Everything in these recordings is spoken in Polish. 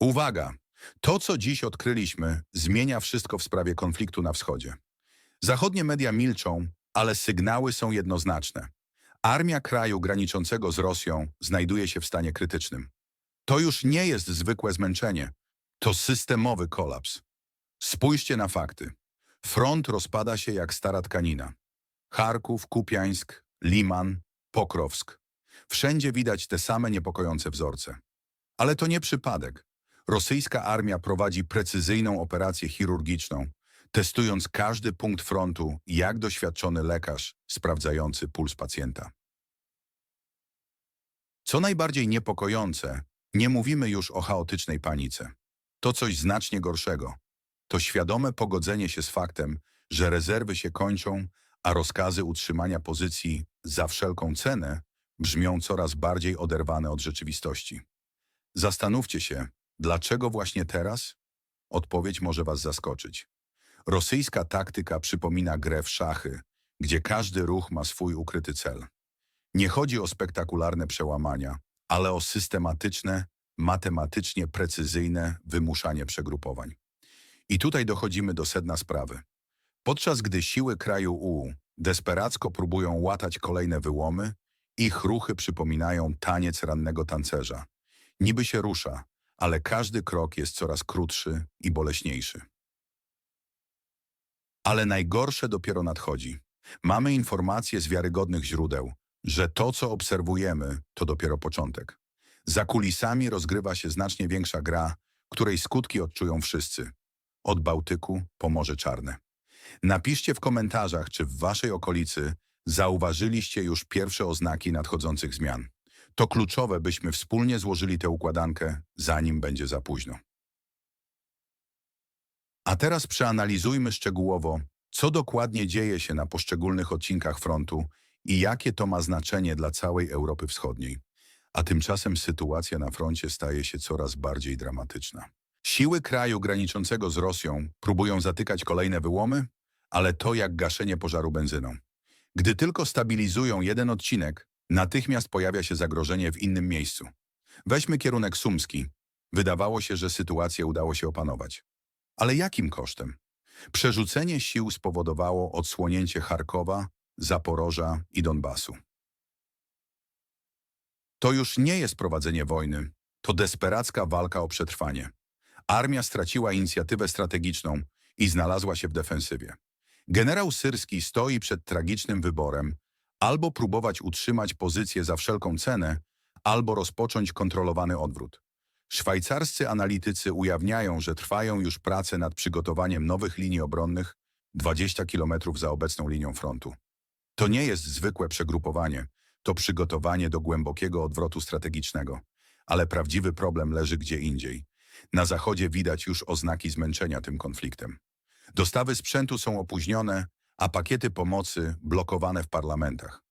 Uwaga! To, co dziś odkryliśmy, zmienia wszystko w sprawie konfliktu na wschodzie. Zachodnie media milczą, ale sygnały są jednoznaczne. Armia kraju graniczącego z Rosją znajduje się w stanie krytycznym. To już nie jest zwykłe zmęczenie, to systemowy kolaps. Spójrzcie na fakty. Front rozpada się jak stara tkanina. Charków, Kupiańsk, Liman, Pokrowsk. Wszędzie widać te same niepokojące wzorce. Ale to nie przypadek. Rosyjska armia prowadzi precyzyjną operację chirurgiczną, testując każdy punkt frontu jak doświadczony lekarz sprawdzający puls pacjenta. Co najbardziej niepokojące, nie mówimy już o chaotycznej panice. To coś znacznie gorszego. To świadome pogodzenie się z faktem, że rezerwy się kończą, a rozkazy utrzymania pozycji za wszelką cenę brzmią coraz bardziej oderwane od rzeczywistości. Zastanówcie się, dlaczego właśnie teraz? Odpowiedź może was zaskoczyć. Rosyjska taktyka przypomina grę w szachy, gdzie każdy ruch ma swój ukryty cel. Nie chodzi o spektakularne przełamania, ale o systematyczne, matematycznie precyzyjne wymuszanie przegrupowań. I tutaj dochodzimy do sedna sprawy. Podczas gdy siły kraju U desperacko próbują łatać kolejne wyłomy, ich ruchy przypominają taniec rannego tancerza. Niby się rusza, ale każdy krok jest coraz krótszy i boleśniejszy. Ale najgorsze dopiero nadchodzi. Mamy informacje z wiarygodnych źródeł, że to, co obserwujemy, to dopiero początek. Za kulisami rozgrywa się znacznie większa gra, której skutki odczują wszyscy. Od Bałtyku po Morze Czarne. Napiszcie w komentarzach, czy w waszej okolicy zauważyliście już pierwsze oznaki nadchodzących zmian. To kluczowe, byśmy wspólnie złożyli tę układankę, zanim będzie za późno. A teraz przeanalizujmy szczegółowo, co dokładnie dzieje się na poszczególnych odcinkach frontu i jakie to ma znaczenie dla całej Europy Wschodniej. A tymczasem sytuacja na froncie staje się coraz bardziej dramatyczna. Siły kraju graniczącego z Rosją próbują zatykać kolejne wyłomy, ale to jak gaszenie pożaru benzyną. Gdy tylko stabilizują jeden odcinek, natychmiast pojawia się zagrożenie w innym miejscu. Weźmy kierunek sumski. Wydawało się, że sytuację udało się opanować. Ale jakim kosztem? Przerzucenie sił spowodowało odsłonięcie Charkowa, Zaporoża i Donbasu. To już nie jest prowadzenie wojny, to desperacka walka o przetrwanie. Armia straciła inicjatywę strategiczną i znalazła się w defensywie. Generał Syrski stoi przed tragicznym wyborem albo próbować utrzymać pozycję za wszelką cenę, albo rozpocząć kontrolowany odwrót. Szwajcarscy analitycy ujawniają, że trwają już prace nad przygotowaniem nowych linii obronnych 20 km za obecną linią frontu. To nie jest zwykłe przegrupowanie, to przygotowanie do głębokiego odwrotu strategicznego, ale prawdziwy problem leży gdzie indziej. Na zachodzie widać już oznaki zmęczenia tym konfliktem. Dostawy sprzętu są opóźnione, a pakiety pomocy blokowane w parlamentach.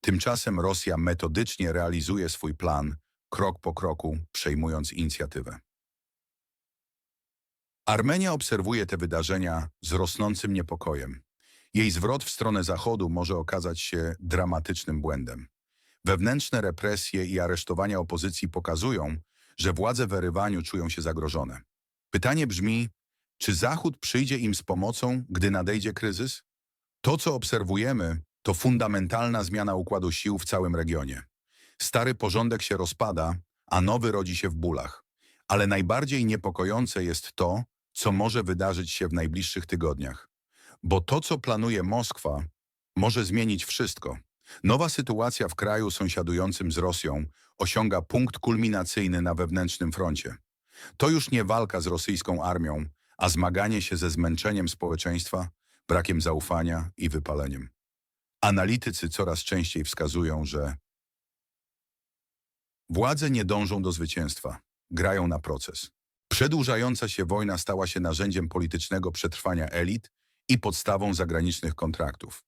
Tymczasem Rosja metodycznie realizuje swój plan, krok po kroku, przejmując inicjatywę. Armenia obserwuje te wydarzenia z rosnącym niepokojem. Jej zwrot w stronę Zachodu może okazać się dramatycznym błędem. Wewnętrzne represje i aresztowania opozycji pokazują, że władze w Erywaniu czują się zagrożone. Pytanie brzmi, czy Zachód przyjdzie im z pomocą, gdy nadejdzie kryzys? To, co obserwujemy, to fundamentalna zmiana układu sił w całym regionie. Stary porządek się rozpada, a nowy rodzi się w bólach. Ale najbardziej niepokojące jest to, co może wydarzyć się w najbliższych tygodniach. Bo to, co planuje Moskwa, może zmienić wszystko. Nowa sytuacja w kraju sąsiadującym z Rosją osiąga punkt kulminacyjny na wewnętrznym froncie. To już nie walka z rosyjską armią, a zmaganie się ze zmęczeniem społeczeństwa, brakiem zaufania i wypaleniem. Analitycy coraz częściej wskazują, że władze nie dążą do zwycięstwa, grają na proces. Przedłużająca się wojna stała się narzędziem politycznego przetrwania elit i podstawą zagranicznych kontraktów.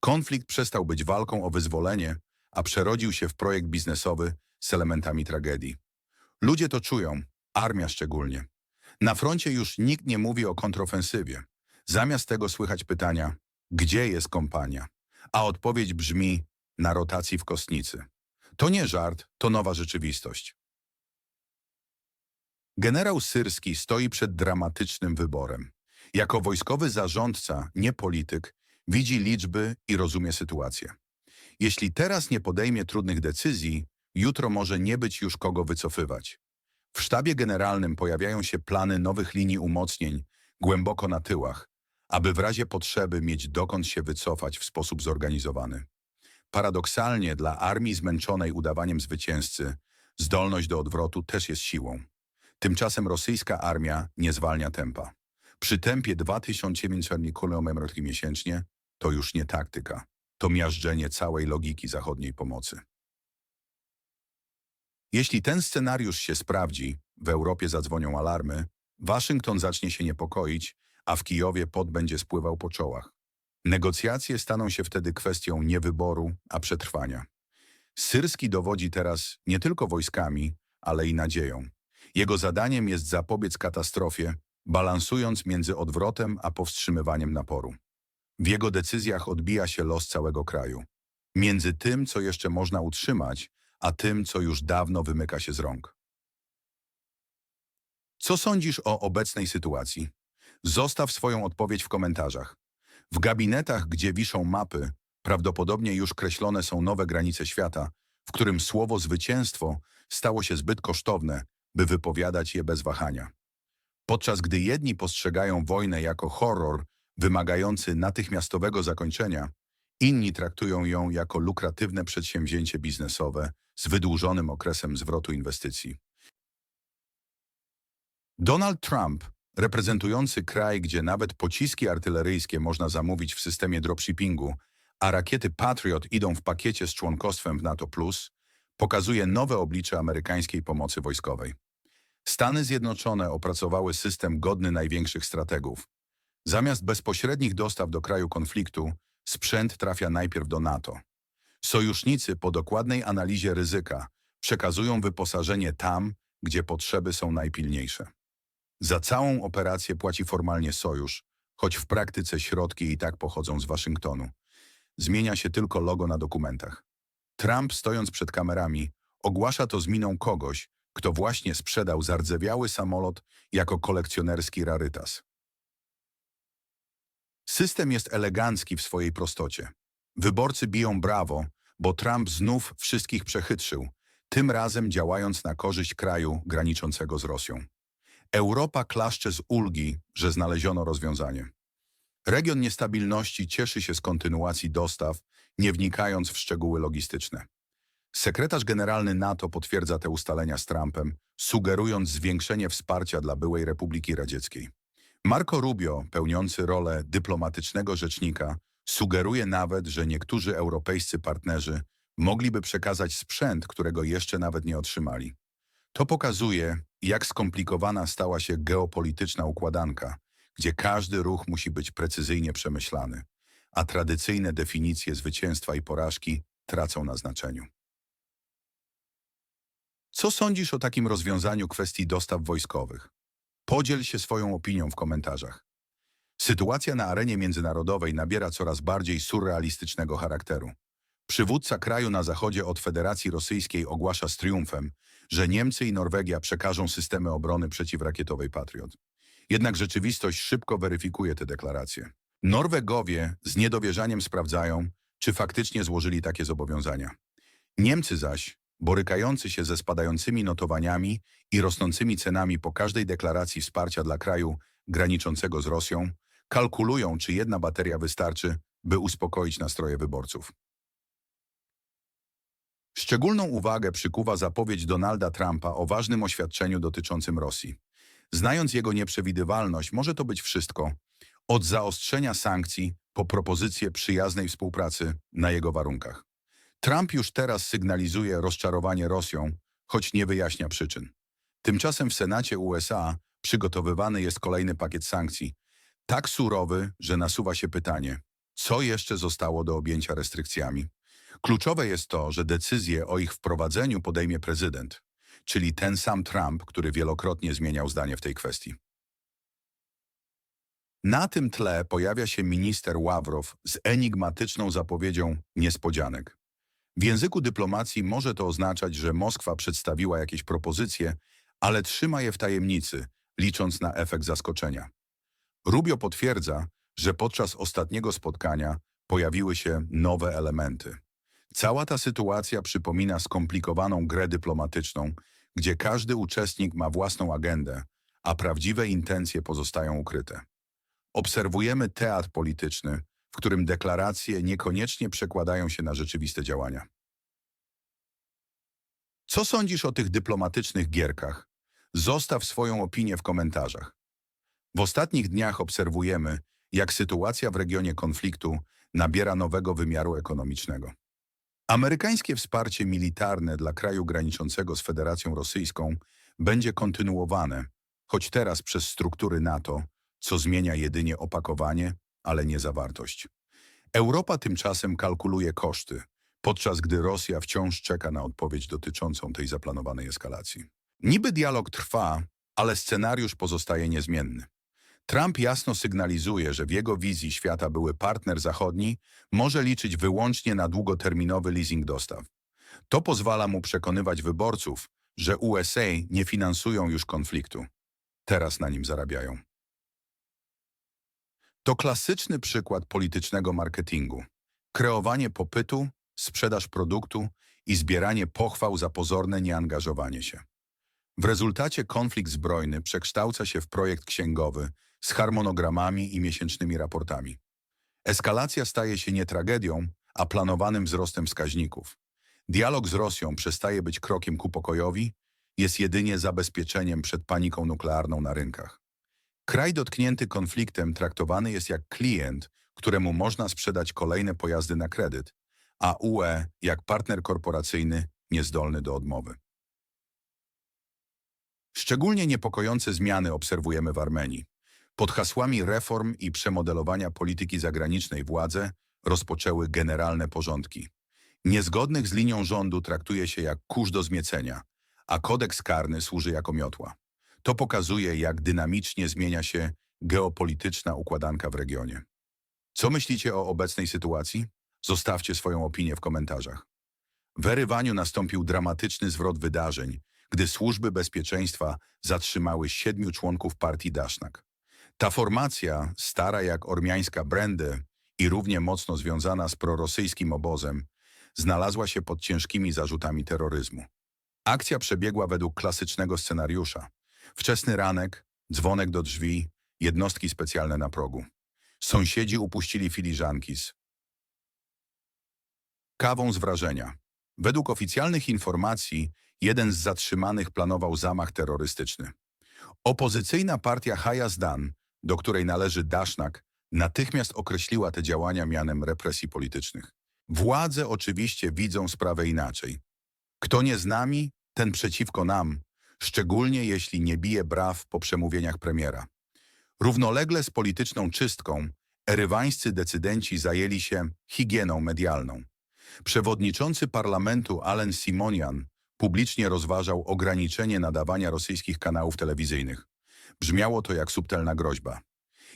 Konflikt przestał być walką o wyzwolenie, a przerodził się w projekt biznesowy z elementami tragedii. Ludzie to czują, armia szczególnie. Na froncie już nikt nie mówi o kontrofensywie. Zamiast tego słychać pytania, gdzie jest kompania? A odpowiedź brzmi, na rotacji w kostnicy. To nie żart, to nowa rzeczywistość. Generał Syrski stoi przed dramatycznym wyborem. Jako wojskowy zarządca, nie polityk, widzi liczby i rozumie sytuację. Jeśli teraz nie podejmie trudnych decyzji, jutro może nie być już kogo wycofywać. W sztabie generalnym pojawiają się plany nowych linii umocnień głęboko na tyłach, aby w razie potrzeby mieć dokąd się wycofać w sposób zorganizowany. Paradoksalnie dla armii zmęczonej udawaniem zwycięzcy, zdolność do odwrotu też jest siłą. Tymczasem rosyjska armia nie zwalnia tempa. Przy tempie 2900 km miesięcznie to już nie taktyka, to miażdżenie całej logiki zachodniej pomocy. Jeśli ten scenariusz się sprawdzi, w Europie zadzwonią alarmy, Waszyngton zacznie się niepokoić, a w Kijowie pot będzie spływał po czołach. Negocjacje staną się wtedy kwestią nie wyboru, a przetrwania. Syrski dowodzi teraz nie tylko wojskami, ale i nadzieją. Jego zadaniem jest zapobiec katastrofie, balansując między odwrotem a powstrzymywaniem naporu. W jego decyzjach odbija się los całego kraju. Między tym, co jeszcze można utrzymać, a tym, co już dawno wymyka się z rąk. Co sądzisz o obecnej sytuacji? Zostaw swoją odpowiedź w komentarzach. W gabinetach, gdzie wiszą mapy, prawdopodobnie już kreślone są nowe granice świata, w którym słowo zwycięstwo stało się zbyt kosztowne, by wypowiadać je bez wahania. Podczas gdy jedni postrzegają wojnę jako horror wymagający natychmiastowego zakończenia, inni traktują ją jako lukratywne przedsięwzięcie biznesowe z wydłużonym okresem zwrotu inwestycji. Donald Trump, reprezentujący kraj, gdzie nawet pociski artyleryjskie można zamówić w systemie dropshippingu, a rakiety Patriot idą w pakiecie z członkostwem w NATO+, pokazuje nowe oblicze amerykańskiej pomocy wojskowej. Stany Zjednoczone opracowały system godny największych strategów. Zamiast bezpośrednich dostaw do kraju konfliktu, sprzęt trafia najpierw do NATO. Sojusznicy po dokładnej analizie ryzyka przekazują wyposażenie tam, gdzie potrzeby są najpilniejsze. Za całą operację płaci formalnie sojusz, choć w praktyce środki i tak pochodzą z Waszyngtonu. Zmienia się tylko logo na dokumentach. Trump, stojąc przed kamerami, ogłasza to z miną kogoś, kto właśnie sprzedał zardzewiały samolot jako kolekcjonerski rarytas. System jest elegancki w swojej prostocie. Wyborcy biją brawo, bo Trump znów wszystkich przechytrzył, tym razem działając na korzyść kraju graniczącego z Rosją. Europa klaszcze z ulgi, że znaleziono rozwiązanie. Region niestabilności cieszy się z kontynuacji dostaw, nie wnikając w szczegóły logistyczne. Sekretarz generalny NATO potwierdza te ustalenia z Trumpem, sugerując zwiększenie wsparcia dla byłej Republiki Radzieckiej. Marco Rubio, pełniący rolę dyplomatycznego rzecznika, sugeruje nawet, że niektórzy europejscy partnerzy mogliby przekazać sprzęt, którego jeszcze nawet nie otrzymali. To pokazuje, jak skomplikowana stała się geopolityczna układanka, gdzie każdy ruch musi być precyzyjnie przemyślany, a tradycyjne definicje zwycięstwa i porażki tracą na znaczeniu. Co sądzisz o takim rozwiązaniu kwestii dostaw wojskowych? Podziel się swoją opinią w komentarzach. Sytuacja na arenie międzynarodowej nabiera coraz bardziej surrealistycznego charakteru. Przywódca kraju na zachodzie od Federacji Rosyjskiej ogłasza z triumfem, że Niemcy i Norwegia przekażą systemy obrony przeciwrakietowej Patriot. Jednak rzeczywistość szybko weryfikuje te deklaracje. Norwegowie z niedowierzaniem sprawdzają, czy faktycznie złożyli takie zobowiązania. Niemcy zaś, borykający się ze spadającymi notowaniami i rosnącymi cenami po każdej deklaracji wsparcia dla kraju graniczącego z Rosją, kalkulują, czy jedna bateria wystarczy, by uspokoić nastroje wyborców. Szczególną uwagę przykuwa zapowiedź Donalda Trumpa o ważnym oświadczeniu dotyczącym Rosji. Znając jego nieprzewidywalność, może to być wszystko, od zaostrzenia sankcji po propozycję przyjaznej współpracy na jego warunkach. Trump już teraz sygnalizuje rozczarowanie Rosją, choć nie wyjaśnia przyczyn. Tymczasem w Senacie USA przygotowywany jest kolejny pakiet sankcji, tak surowy, że nasuwa się pytanie, co jeszcze zostało do objęcia restrykcjami? Kluczowe jest to, że decyzję o ich wprowadzeniu podejmie prezydent, czyli ten sam Trump, który wielokrotnie zmieniał zdanie w tej kwestii. Na tym tle pojawia się minister Ławrow z enigmatyczną zapowiedzią niespodzianek. W języku dyplomacji może to oznaczać, że Moskwa przedstawiła jakieś propozycje, ale trzyma je w tajemnicy, licząc na efekt zaskoczenia. Rubio potwierdza, że podczas ostatniego spotkania pojawiły się nowe elementy. Cała ta sytuacja przypomina skomplikowaną grę dyplomatyczną, gdzie każdy uczestnik ma własną agendę, a prawdziwe intencje pozostają ukryte. Obserwujemy teatr polityczny, w którym deklaracje niekoniecznie przekładają się na rzeczywiste działania. Co sądzisz o tych dyplomatycznych gierkach? Zostaw swoją opinię w komentarzach. W ostatnich dniach obserwujemy, jak sytuacja w regionie konfliktu nabiera nowego wymiaru ekonomicznego. Amerykańskie wsparcie militarne dla kraju graniczącego z Federacją Rosyjską będzie kontynuowane, choć teraz przez struktury NATO, co zmienia jedynie opakowanie, ale nie zawartość. Europa tymczasem kalkuluje koszty, podczas gdy Rosja wciąż czeka na odpowiedź dotyczącą tej zaplanowanej eskalacji. Niby dialog trwa, ale scenariusz pozostaje niezmienny. Trump jasno sygnalizuje, że w jego wizji świata były partner zachodni może liczyć wyłącznie na długoterminowy leasing dostaw. To pozwala mu przekonywać wyborców, że USA nie finansują już konfliktu. Teraz na nim zarabiają. To klasyczny przykład politycznego marketingu. Kreowanie popytu, sprzedaż produktu i zbieranie pochwał za pozorne nieangażowanie się. W rezultacie konflikt zbrojny przekształca się w projekt księgowy z harmonogramami i miesięcznymi raportami. Eskalacja staje się nie tragedią, a planowanym wzrostem wskaźników. Dialog z Rosją przestaje być krokiem ku pokojowi, jest jedynie zabezpieczeniem przed paniką nuklearną na rynkach. Kraj dotknięty konfliktem traktowany jest jak klient, któremu można sprzedać kolejne pojazdy na kredyt, a UE jak partner korporacyjny niezdolny do odmowy. Szczególnie niepokojące zmiany obserwujemy w Armenii. Pod hasłami reform i przemodelowania polityki zagranicznej władze rozpoczęły generalne porządki. Niezgodnych z linią rządu traktuje się jak kurz do zmiecenia, a kodeks karny służy jako miotła. To pokazuje, jak dynamicznie zmienia się geopolityczna układanka w regionie. Co myślicie o obecnej sytuacji? Zostawcie swoją opinię w komentarzach. W Erywaniu nastąpił dramatyczny zwrot wydarzeń, gdy służby bezpieczeństwa zatrzymały siedmiu członków partii Dasznak. Ta formacja, stara jak ormiańska Brędy i równie mocno związana z prorosyjskim obozem, znalazła się pod ciężkimi zarzutami terroryzmu. Akcja przebiegła według klasycznego scenariusza. Wczesny ranek, dzwonek do drzwi, jednostki specjalne na progu. Sąsiedzi upuścili filiżanki z kawą z wrażenia. Według oficjalnych informacji jeden z zatrzymanych planował zamach terrorystyczny. Opozycyjna partia Hayazdan, do której należy Dasznak, natychmiast określiła te działania mianem represji politycznych. Władze oczywiście widzą sprawę inaczej. Kto nie z nami, ten przeciwko nam, szczególnie jeśli nie bije braw po przemówieniach premiera. Równolegle z polityczną czystką, erywańscy decydenci zajęli się higieną medialną. Przewodniczący parlamentu Allen Simonian publicznie rozważał ograniczenie nadawania rosyjskich kanałów telewizyjnych. Brzmiało to jak subtelna groźba.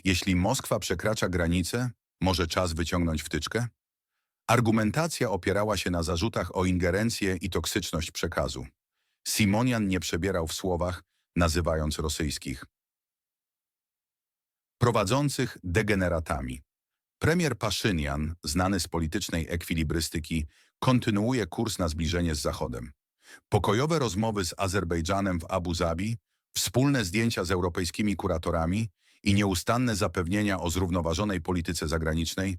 Jeśli Moskwa przekracza granice, może czas wyciągnąć wtyczkę? Argumentacja opierała się na zarzutach o ingerencję i toksyczność przekazu. Simonian nie przebierał w słowach, nazywając rosyjskich prowadzących degeneratami. Premier Paszynian, znany z politycznej ekwilibrystyki, kontynuuje kurs na zbliżenie z Zachodem. Pokojowe rozmowy z Azerbejdżanem w Abu Zabi, wspólne zdjęcia z europejskimi kuratorami i nieustanne zapewnienia o zrównoważonej polityce zagranicznej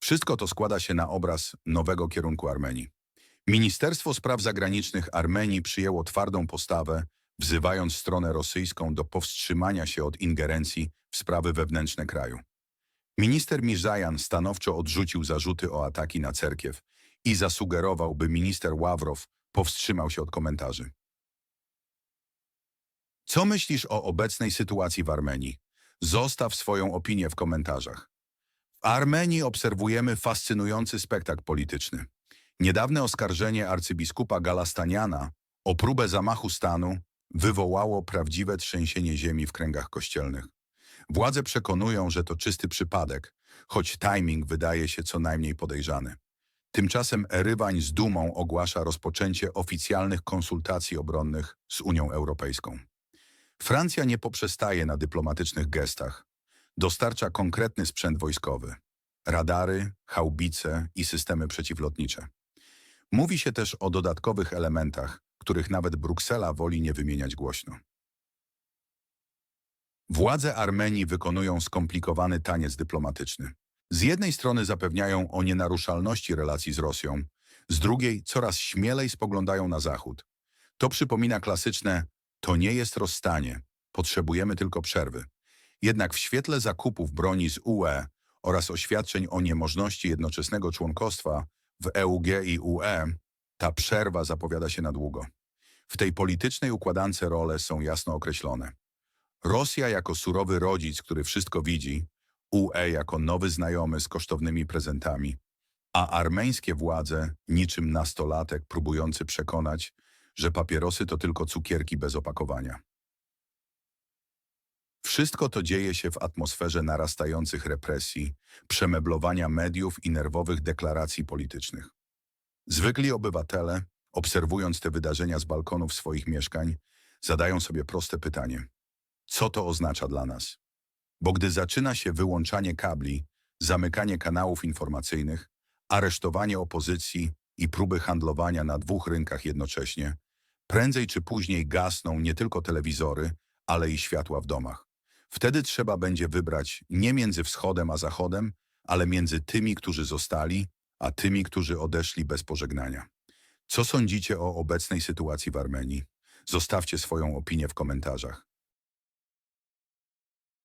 wszystko to składa się na obraz nowego kierunku Armenii. Ministerstwo Spraw Zagranicznych Armenii przyjęło twardą postawę, wzywając stronę rosyjską do powstrzymania się od ingerencji w sprawy wewnętrzne kraju. Minister Mirzajan stanowczo odrzucił zarzuty o ataki na cerkiew i zasugerował, by minister Ławrow powstrzymał się od komentarzy. Co myślisz o obecnej sytuacji w Armenii? Zostaw swoją opinię w komentarzach. W Armenii obserwujemy fascynujący spektakl polityczny. Niedawne oskarżenie arcybiskupa Galastaniana o próbę zamachu stanu wywołało prawdziwe trzęsienie ziemi w kręgach kościelnych. Władze przekonują, że to czysty przypadek, choć timing wydaje się co najmniej podejrzany. Tymczasem Erywań z dumą ogłasza rozpoczęcie oficjalnych konsultacji obronnych z Unią Europejską. Francja nie poprzestaje na dyplomatycznych gestach. Dostarcza konkretny sprzęt wojskowy. Radary, haubice i systemy przeciwlotnicze. Mówi się też o dodatkowych elementach, których nawet Bruksela woli nie wymieniać głośno. Władze Armenii wykonują skomplikowany taniec dyplomatyczny. Z jednej strony zapewniają o nienaruszalności relacji z Rosją, z drugiej coraz śmielej spoglądają na Zachód. To przypomina klasyczne to nie jest rozstanie, potrzebujemy tylko przerwy. Jednak w świetle zakupów broni z UE oraz oświadczeń o niemożności jednoczesnego członkostwa w EUG i UE, ta przerwa zapowiada się na długo. W tej politycznej układance role są jasno określone. Rosja jako surowy rodzic, który wszystko widzi, UE jako nowy znajomy z kosztownymi prezentami, a armeńskie władze niczym nastolatek próbujący przekonać, że papierosy to tylko cukierki bez opakowania. Wszystko to dzieje się w atmosferze narastających represji, przemeblowania mediów i nerwowych deklaracji politycznych. Zwykli obywatele, obserwując te wydarzenia z balkonów swoich mieszkań, zadają sobie proste pytanie. Co to oznacza dla nas? Bo gdy zaczyna się wyłączanie kabli, zamykanie kanałów informacyjnych, aresztowanie opozycji i próby handlowania na dwóch rynkach jednocześnie, prędzej czy później gasną nie tylko telewizory, ale i światła w domach. Wtedy trzeba będzie wybrać nie między wschodem a zachodem, ale między tymi, którzy zostali, a tymi, którzy odeszli bez pożegnania. Co sądzicie o obecnej sytuacji w Armenii? Zostawcie swoją opinię w komentarzach.